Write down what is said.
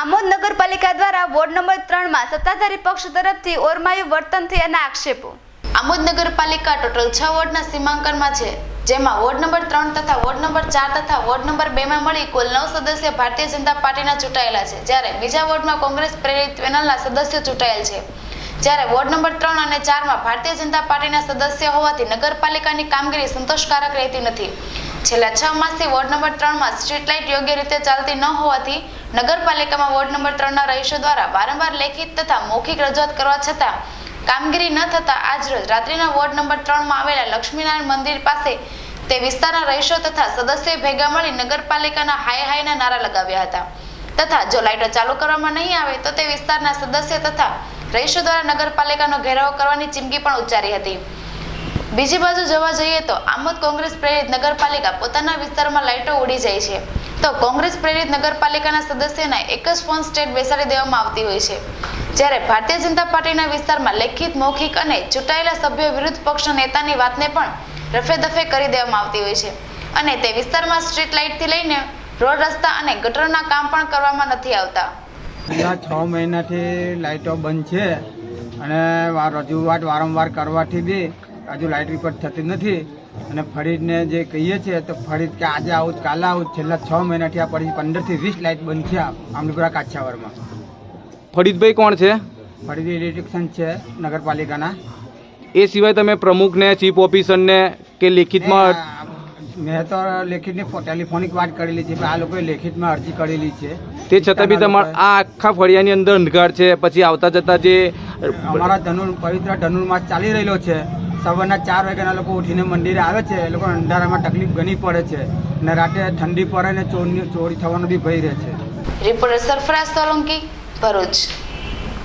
આમોદ નગરપાલિકા દ્વારા ward number ત્રણમાં સત્તાધારી પક્ષ તરફથી ઓરમાયું વર્તન થયાના આક્ષેપો. આમોદ નગરપાલિકા ટોટલ છ વોર્ડના સીમાંકનમાં છે, જેમાં વોર્ડ નંબર ત્રણ તથા વોર્ડ નંબર ચાર તથા વોર્ડ નંબર બેમાં મળી કુલ નવ સદસ્ય ભારતીય જનતા પાર્ટીના ચૂંટાયેલા છે, જ્યારે બીજા વોર્ડમાં કોંગ્રેસ પ્રેરિત પેનલના સદસ્યો ચૂંટાયેલ છે. જ્યારે વોર્ડ નંબર ત્રણ અને ચારમાં ભારતીય જનતા પાર્ટીના સદસ્ય હોવાથી નગરપાલિકાની કામગીરી સંતોષકારક રહેતી નથી. છેલ્લા છ માસથી વોર્ડ નંબર ત્રણમાં સ્ટ્રીટ લાઇટ યોગ્ય રીતે ચાલતી ન હોવાથી નગરપાલિકામાં વોર્ડ નંબર ત્રણના રહીશો દ્વારા વારંવાર લેખિત તથા મૌખિક રજૂઆત કરવા છતાં કામગીરી ન થતાં આજરોજ રાત્રિના વોર્ડ નંબર ત્રણમાં આવેલા લક્ષ્મીનારાયણ મંદિર પાસે તે વિસ્તારના રહીશો તથા સદસ્યો ભેગા મળી નગરપાલિકાના હાય હાયના નારા લગાવ્યા હતા. તથા જો લાઇટો ચાલુ કરવામાં નહીં આવે તો તે વિસ્તારના સદસ્ય તથા રહીશો દ્વારા નગરપાલિકાનો ઘેરાવો કરવાની ચીમકી પણ ઉચ્ચારી હતી. બીજી બાજુ જોવા જઈએ તો આમોદ કોંગ્રેસ પ્રેરિત નગરપાલિકા પોતાના વિસ્તારમાં લાઇટો ઉડી જાય છે. તો કોંગ્રેસ પ્રેરિત નગરપાલિકાના સદસ્યના એક જ ફોન સ્ટેટ બેસાડી દેવામાં આવતી હોય છે. જ્યારે ભારતીય જનતા પાર્ટીના વિસ્તારમાં લેખિત, મૌખિક અને ચૂંટાયેલા સભ્યો વિરુદ્ધ પક્ષના નેતાની વાતને પણ રફેદફે કરી દેવામાં આવતી હોય છે. અને તે વિસ્તારમાં સ્ટ્રીટ લાઇટથી લઈને રોડ રસ્તા અને ગટરના કામ પણ કરવામાં નથી આવતા. છ મહિનાથી લાઇટો બંધ છે અને રજૂઆત વારંવાર કરવાથી બી હજુ લાઇટ રિપોર્ટ થતી નથી. અને ફરીદને જે કહીએ છીએ તો ફરીદ કે આજે આવું જ કાલે આવું. છેલ્લા છ મહિનાથી આ પડી પંદરથી વીસ લાઇટ બંધ છે આમલીપુરા કાછાવરમાં ફરીદભાઈ કોણ છે? ફરીદ ઇલેક્ટ્રિશિયન છે નગરપાલિકાના. એ સિવાય તમે પ્રમુખને ચીફ ઓફિસરને કે લેખિતમાં મેં તો લેખિતની ટેલિફોનિક વાત કરેલી છે આ લોકોએ લેખિતમાં અરજી કરેલી છે. તે છતાં બી તમારા આ આખા ફળિયાની અંદર અંધકાર છે પછી આવતા જતા જે અમારા ધનુર પવિત્ર ધનુર્માસ ચાલી રહેલો છે. સવારના ચાર વાગ્યાના લોકો ઉઠીને મંદિરે આવે છે. એ લોકો અંધારામાં તકલીફ ઘણી પડે છે અને રાતે ઠંડી પડે ને ચોરની ચોરી થવાનો બી ભય રહે છે. રિપોર્ટર સરફરાજ સોલંકી ભરૂચ.